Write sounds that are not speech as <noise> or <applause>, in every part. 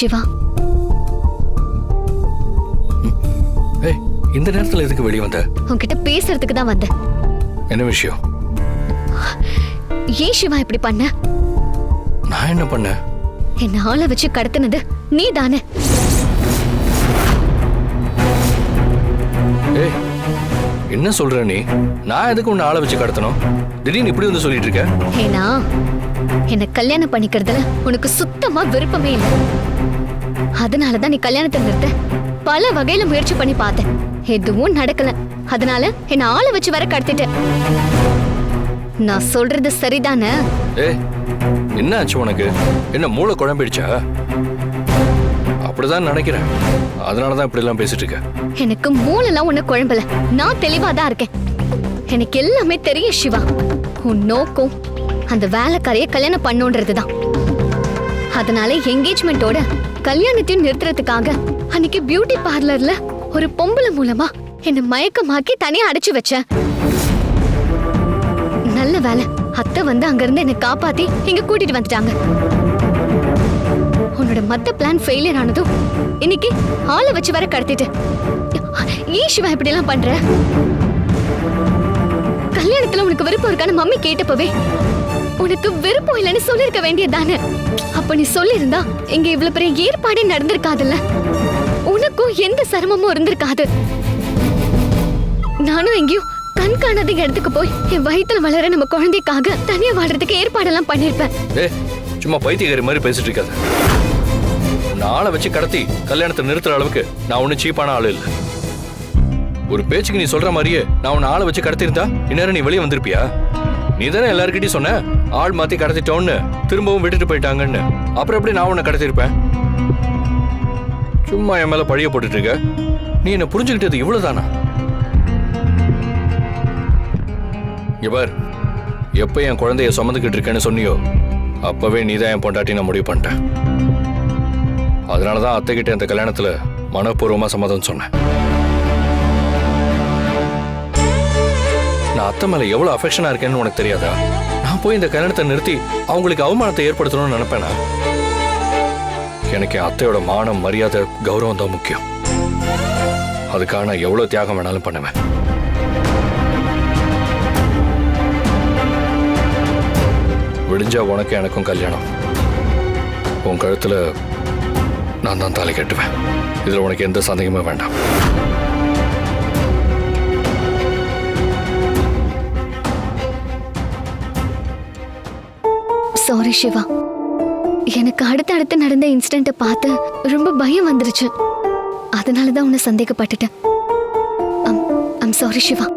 சிவா. இந்த நேரத்துல எதுக்கு வெளியே வந்த? உன்கிட்ட பேசுறதுக்கு தான் வந்தேன். என்ன விஷயம்? ஏன் சிவா இப்படி பண்ண? நான் என்ன பண்ணேன்? என்ன ஆளை வச்சு கடத்தினது நீ தானே என்ன சொல்ற நீ? நான் எதுக்கு உன்னை ஆளை வச்சு கடத்தணும்? திடீர்னு இப்படி வந்து சொல்லிட்டு இருக்க? ஏனா என்ன கல்யாணம் பண்ணிக்கிறதுல உனக்கு சுத்தமா விருப்பமே இல்லை. அதனாலதான் நீ கல்யாணத்தை நிறுத்த. பல வகையில முயற்சி பண்ணி பார்த்தேன். எதுவும் நடக்கல. அதனால என்ன ஆளை வச்சு வர கடத்திட்ட. நான் சொல்றது சரிதானே? ஏய் என்ன ஆச்சு உனக்கு? என்ன மூளை குழம்பிடுச்சா? அப்படிதான் நினைக்கிறேன். அதனால தான் இப்படி எல்லாம் பேசிட்டு இருக்க. எனக்கு மூளைலாம் ஒண்ணு குழம்பல. நான் தெளிவா தான் இருக்கேன். எனக்கு எல்லாமே தெரியும் சிவா. உன் நோக்கம் அந்த வேலைக்காரைய கல்யாணம் பண்ணுன்றதுதான். அதனால என்கேஜ்மெண்டோட கல்யாணத்தையும் நிறுத்துறதுக்காக அன்னைக்கு பியூட்டி பார்லர்ல ஒரு பொம்பளை மூலமா என்னை மயக்கமாக்கி தனியா அடைச்சு வச்சேன் நல்ல வேலை அத்தை வந்து அங்க இருந்து என்னை காப்பாத்தி இங்க கூட்டிட்டு வந்துட்டாங்க. மத்த பிளான் ஃபெயிலியர் ஆனதும் இன்னைக்கு ஆளை வச்சு வர கடத்திட்டு. ஏன் சிவா இப்படி எல்லாம் பண்ற? கல்யாணத்துல உனக்கு விருப்பம் இருக்கான்னு மம்மி கேட்டப்பவே உனக்கு விருப்பம் இல்லைன்னு சொல்லிருக்க வேண்டியதானே அப்ப நீ சொல்லியிருந்தா இங்க இவ்வளவு பெரிய ஏற்பாடே நடந்திருக்காதுல்ல? உனக்கும் எந்த சிரமமும் இருந்திருக்காது. நானும் எங்கேயும் கண் காணாத இடத்துக்கு போய் என் வயித்துல வளர நம்ம குழந்தைக்காக தனியா வாழ்றதுக்கு ஏற்பாடெல்லாம் பண்ணிருப்பேன். சும்மா பைத்தியகாரி மாதிரி பேசிட்டு இருக்காது. உன்னை ஆளை வச்சு கடத்தி கல்யாணத்தை நிறுத்துற அளவுக்கு நான் ஒன்றும் சீப்பான ஆள் இல்லை. ஒரு பேச்சுக்கு நீ சொல்ற மாதிரியே நான் உன்னை ஆளை வச்சு கடத்திருந்தா இந்நேரம் நீ வெளியே வந்திருப்பியா? நீ தானே எல்லாருக்கிட்டையும் சொன்ன ஆள் மாத்தி கடத்திட்டோன்னு திரும்பவும் விட்டுட்டு போயிட்டாங்கன்னு. அப்புறம் எப்படி நான் உன்னை கடத்திருப்பேன் சும்மா என் மேல பழிய போட்டுட்டு இருக்க. நீ என்ன புரிஞ்சுக்கிட்டது இவ்வளவுதானா? இவர் பார் எப்ப என் குழந்தைய சுமந்துக்கிட்டு இருக்கேன்னு சொன்னியோ அப்பவே நீ தான் என் பொண்டாட்டி நான் முடிவு பண்ணிட்டேன். அதனால தான் அத்தைக்கிட்ட இந்த கல்யாணத்தில் மனப்பூர்வமாக சம்மதம் சொன்னேன். நான் அத்தை மேலே எவ்வளோ அஃபெக்ஷனாக இருக்கேன்னு உனக்கு தெரியாதா? நான் போய் இந்த கல்யாணத்தை நிறுத்தி அவங்களுக்கு அவமானத்தை ஏற்படுத்தணும்னு நினைப்பேனா? எனக்கு என் அத்தையோட மானம் மரியாதை கௌரவம் தான் முக்கியம். அதுக்காக நான் தியாகம் வேணாலும் பண்ணுவேன். விடிஞ்சா உனக்கு எனக்கும் கல்யாணம். உன் கழுத்தில் நான் தான் தாலி கட்டுவேன். இதில் உனக்கு எந்த சந்தேகமும் வேண்டாம். சாரி சிவா எனக்கு அடுத்து அடுத்து நடந்த இன்சிடென்ட்டை பார்த்து ரொம்ப பயம் வந்துருச்சு. அதனால தான் உன்னை சந்தேகப்பட்டுட்டேன். ஐம் சாரி சிவா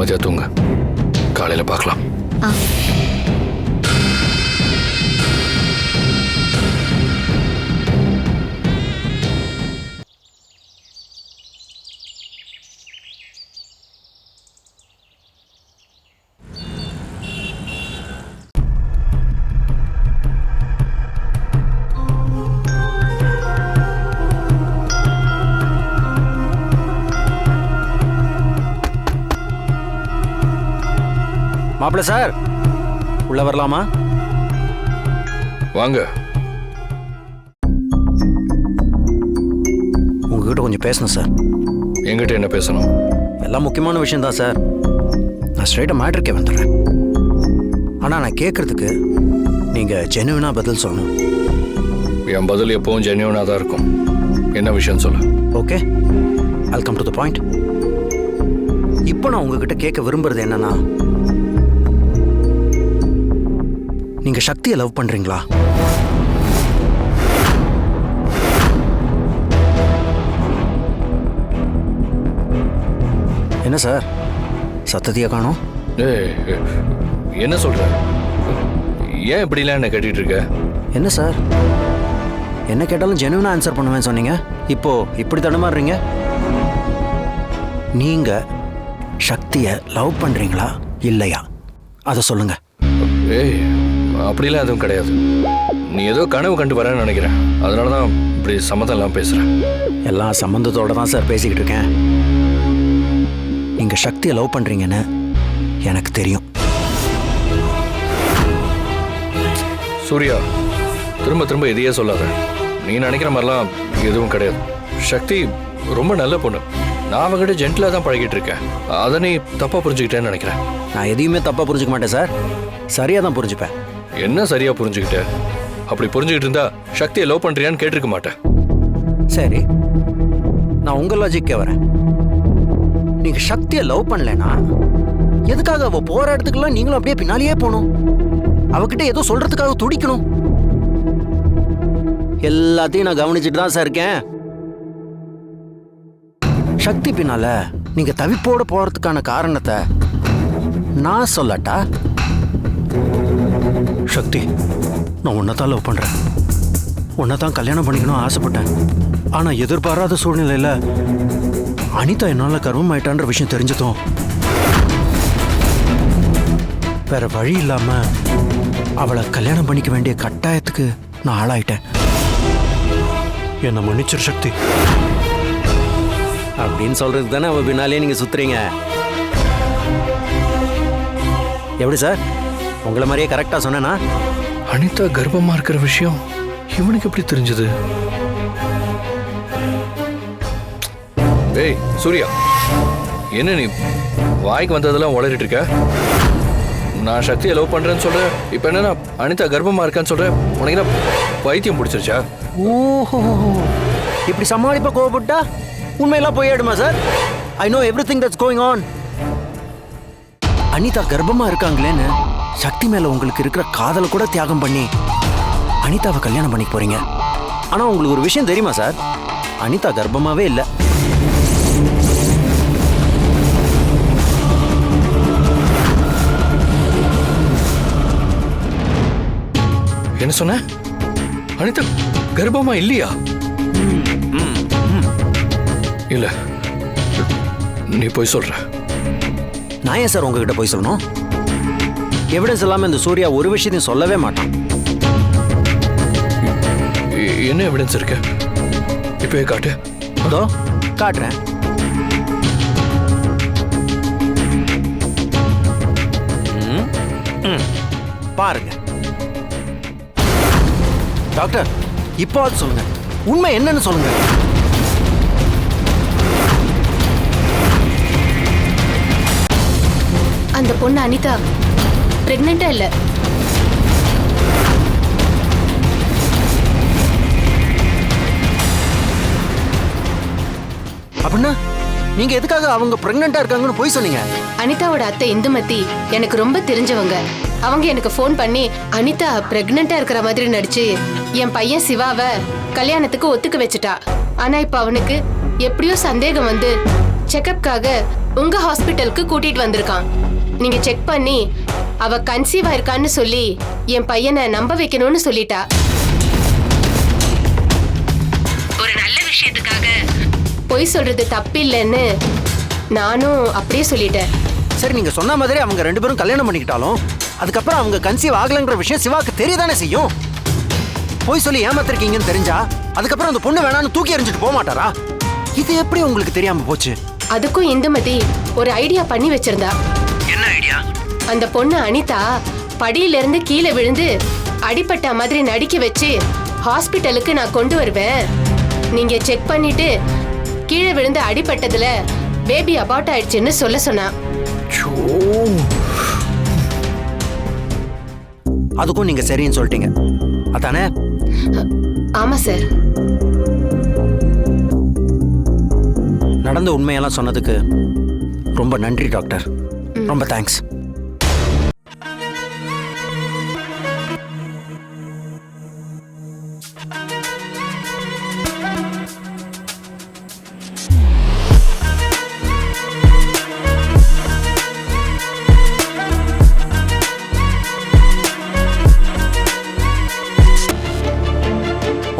நீ நிம்மதியா தூங்க. காலையில பார்க்கலாம். ஆ. மாப்பிள்ள சார் உள்ள வரலாமா? வாங்க. உங்ககிட்ட கொஞ்சம் பேசணும் சார். என்கிட்ட என்ன பேசணும்? எல்லாம் முக்கியமான விஷயம் தான் சார். நான் ஸ்ட்ரைட்டாக மேட்ருக்கே வந்துடுறேன். ஆனால் நான் கேட்கறதுக்கு நீங்கள் ஜெனுவினாக பதில் சொல்லணும். என் பதில் எப்பவும் ஜென்யூனாக தான் இருக்கும். என்ன விஷயம் சொல்லு. Okay I'll come to the point இப்போ நான் உங்ககிட்ட கேட்க விரும்புறது என்னன்னா நீங்கள் சக்தியை லவ் பண்ணுறீங்களா என்ன சார்? சத்தத்தையா காணோம்? என்ன சொல்ற? ஏன் இப்படிலாம் என்ன கேட்டுட்டு இருக்க? என்ன சார்? என்ன கேட்டாலும் ஜெனுவனாக ஆன்சர் பண்ணுவேன் சொன்னீங்க. இப்போ இப்படி தடுமாறுறீங்க? நீங்க சக்தியை லவ் பண்றீங்களா? இல்லையா? அதை சொல்லுங்க. ஏய் அப்படிலாம் எதுவும் கிடையாது. நீ ஏதோ கனவு கண்டு வரேன்னு நினைக்கிறேன். அதனால தான் இப்படி சம்மதம் இல்லாமல் பேசுகிறேன் எல்லாம் சம்பந்தத்தோட தான் சார் பேசிக்கிட்டு இருக்கேன். நீங்க சக்தியை லவ் பண்றீங்கன்னு எனக்கு தெரியும். சூர்யா திரும்ப திரும்ப இதையே சொல்லாத. நீ நினைக்கிற மாதிரிலாம் எதுவும் கிடையாது. சக்தி ரொம்ப நல்ல பொண்ணு. நான் அவகிட்ட ஜென்டிலாக தான் பழகிட்டு இருக்கேன். அதை நீ தப்பாக புரிஞ்சுக்கிட்டேன்னு நினைக்கிறேன். நான் எதையுமே தப்பா புரிஞ்சுக்க மாட்டேன் சார். சரியா தான் புரிஞ்சுப்பேன். என்ன சரியா புரிஞ்சுக்கிட்ட? அப்படி புரிஞ்சுக்கிட்டு இருந்தா சக்தியை லவ் பண்றியான்னு கேட்டிருக்க மாட்டேன். சரி நான் உங்க லாஜிக்கே வரேன். நீங்க சக்தியை லவ் பண்ணலனா எதுக்காக அவ போற இடத்துக்குலாம் நீங்களும் அப்படியே பின்னாலேயே போகணும்? அவகிட்ட ஏதோ சொல்றதுக்காக துடிக்கணும். எல்லாத்தையும் நான் கவனிச்சுட்டு தான் சார் இருக்கேன். சக்தி பின்னால நீங்க தவிப்போட போறதுக்கான காரணத்தை நான் சொல்லட்டா? சக்தி. நான் உன்னைத்தான் லவ் பண்ணுறேன் உன்னை தான் கல்யாணம் பண்ணிக்கணும் ஆசைப்பட்டேன். ஆனால் எதிர்பாராத சூழ்நிலையில் அனிதா என்னால் கர்வம் ஆயிட்டான்ற விஷயம் தெரிஞ்சதும் வேற வழி இல்லாமல் அவளை கல்யாணம் பண்ணிக்க வேண்டிய கட்டாயத்துக்கு நான் ஆளாயிட்டேன். என்னை மன்னிச்சிரு சக்தி. அப்படின்னு சொல்றதுக்கு தானே அவ பின்னாலே நீங்க சுத்துறீங்க. எப்படி சார்? உங்களை மாதிரியே கரெக்டா சொன்னேனா? அனிதா கர்ப்பமா இருக்கிற விஷயம் இவனுக்கு எப்படி தெரிஞ்சது? ஏய் சூர்யா என்ன நீ வாய்க்கு வந்ததெல்லாம் உளறிட்டு இருக்க? நான் சக்தியை லவ் பண்றேன்னு சொல்றேன். இப்போ என்னன்னா அனிதா கர்ப்பமா இருக்கான்னு சொல்றேன். உனக்கு என்ன பைத்தியம் பிடிச்சிருச்சா? ஓஹோ. இப்படி சமாளிப்பா கோவப்பட்டா உண்மையெல்லாம் போயிடுமா sir I know everything that's going on Anitha கர்ப்பமா இருக்காங்களேன்னு சக்தி மேல உங்களுக்கு இருக்கிற காதலை கூட தியாகம் பண்ணி அனிதாவை கல்யாணம் பண்ணிக்க போறீங்க. ஆனா உங்களுக்கு ஒரு விஷயம் தெரியுமா சார்? அனிதா கர்ப்பமாவே இல்லை. என்ன சொன்ன? அனிதா கர்ப்பமா இல்லையா? இல்ல நீ போய் சொல்ற. நான் ஏன் சார் உங்ககிட்ட போய் சொல்லணும்? எவிடன்ஸ் இல்லாம இந்த சூர்யா ஒரு விஷயத்தையும் சொல்லவே மாட்டான். என்ன எவிடன்ஸ் இருக்கு? இப்பவே காட்டு. அதோ காட்டுறேன். பாருங்க. டாக்டர் இப்போ அது சொல்லுங்க. உண்மை என்னன்னு சொல்லுங்க. அந்த பொண்ணு அனிதா. பிரெக்னெண்டா இல்ல அப்படின்னா நீங்க எதுக்காக அவங்க பிரெக்னெண்டா இருக்காங்கன்னு போய் சொன்னீங்க? அனிதாவோட அத்தை இந்துமதி எனக்கு ரொம்ப தெரிஞ்சவங்க. அவங்க எனக்கு ஃபோன் பண்ணி அனிதா பிரெக்னெண்டா இருக்கிற மாதிரி நடிச்சு என் பையன் சிவாவை கல்யாணத்துக்கு ஒத்துக்க வச்சுட்டா. ஆனா இப்ப அவனுக்கு எப்படியோ சந்தேகம் வந்து செக்கப்காக உங்க ஹாஸ்பிட்டலுக்கு கூட்டிட்டு வந்திருக்கான். நீங்க செக் பண்ணி அவ கன்சீவ் ஆயிருக்கான்னு சொல்லி என் பையனை நம்ப வைக்கணும்னு சொல்லிட்டா. ஒரு நல்ல விஷயத்துக்காக பொய் சொல்றது தப்பில்லைன்னு நானும் அப்படியே சொல்லிட்டேன். சரி நீங்க சொன்ன மாதிரி அவங்க ரெண்டு பேரும் கல்யாணம் பண்ணிக்கிட்டாலும் அதுக்கப்புறம் அவங்க கன்சீவ் ஆகலைங்கிற விஷயம் சிவாக்கு தெரியதானே செய்யும்? போய் சொல்லி ஏமாத்திருக்கீங்கன்னு தெரிஞ்சா அதுக்கப்புறம் அந்த பொண்ணு வேணான்னு தூக்கி எறிஞ்சிட்டு போக மாட்டாரா? இது எப்படி உங்களுக்கு தெரியாம போச்சு? அதுக்கும் இந்துமதி ஒரு ஐடியா பண்ணி வச்சிருந்தா. அந்த பொண்ணு அனிதா படியில இருந்து கீழே விழுந்து அடிபட்ட மாதிரி நடிக்க வச்சு ஹாஸ்பிட்டலுக்கு நான் கொண்டு வருவேன். நீங்க செக் பண்ணிட்டு கீழே விழுந்து அடிபட்டதுல பேபி அபார்ட் ஆயிடுச்சுன்னு சொல்ல சொன்னா. அதுக்கும் நீங்க சரின்னு சொல்லிட்டீங்க. அதானே? ஆமா சார். நடந்த உண்மையெல்லாம் சொன்னதுக்கு ரொம்ப நன்றி டாக்டர். ரொம்ப தேங்க்ஸ்.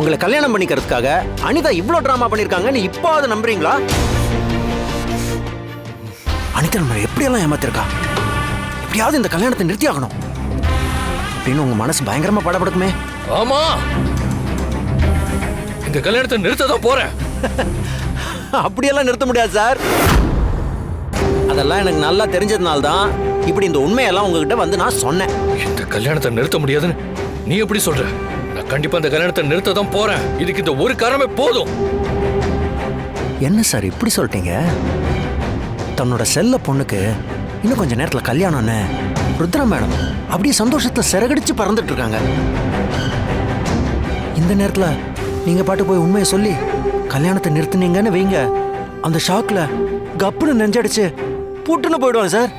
உங்களை கல்யாணம் பண்ணிக்கிறதுக்காக அனிதா இவ்ளோ டிராமா பண்ணிருக்காங்கன்னு இப்போ அதை நம்புறீங்களா? அனிதா நம்ம எப்படியெல்லாம் ஏமாத்திருக்கா? எப்படியாவது இந்த கல்யாணத்தை நிறுத்தி ஆகணும் அப்படின்னு உங்க மனசு பயங்கரமா படபடுக்குமே. ஆமா. இந்த கல்யாணத்தை நிறுத்த தான் போறேன். <laughs> அப்படியெல்லாம் நிறுத்த முடியாது சார். அதெல்லாம் எனக்கு நல்லா தெரிஞ்சதுனால தான் இப்படி இந்த உண்மையெல்லாம் உங்ககிட்ட வந்து நான் சொன்னேன். இந்த கல்யாணத்தை நிறுத்த முடியாதுன்னு நீ எப்படி சொல்ற? கண்டிப்பா இந்த கல்யாணத்தை நிறுத்த தான் போறேன். இதுக்கு இந்த ஒரு காரணமே போதும். என்ன சார் இப்படி சொல்லிட்டீங்க? தன்னோட செல்ல பொண்ணுக்கு இன்னும் கொஞ்ச நேரத்துல கல்யாணம்னு ருத்ரா மேடம் அப்படியே சந்தோஷத்தை சிறகடிச்சு பறந்துட்டு இருக்காங்க. இந்த நேரத்துல நீங்க பாட்டு போய் உண்மையை சொல்லி கல்யாணத்தை நிறுத்துனீங்கன்னு வைங்க. அந்த ஷாக்ல கப்புன்னு நெஞ்சடிச்சு புட்டுன்னு போயிடுவாங்க சார்.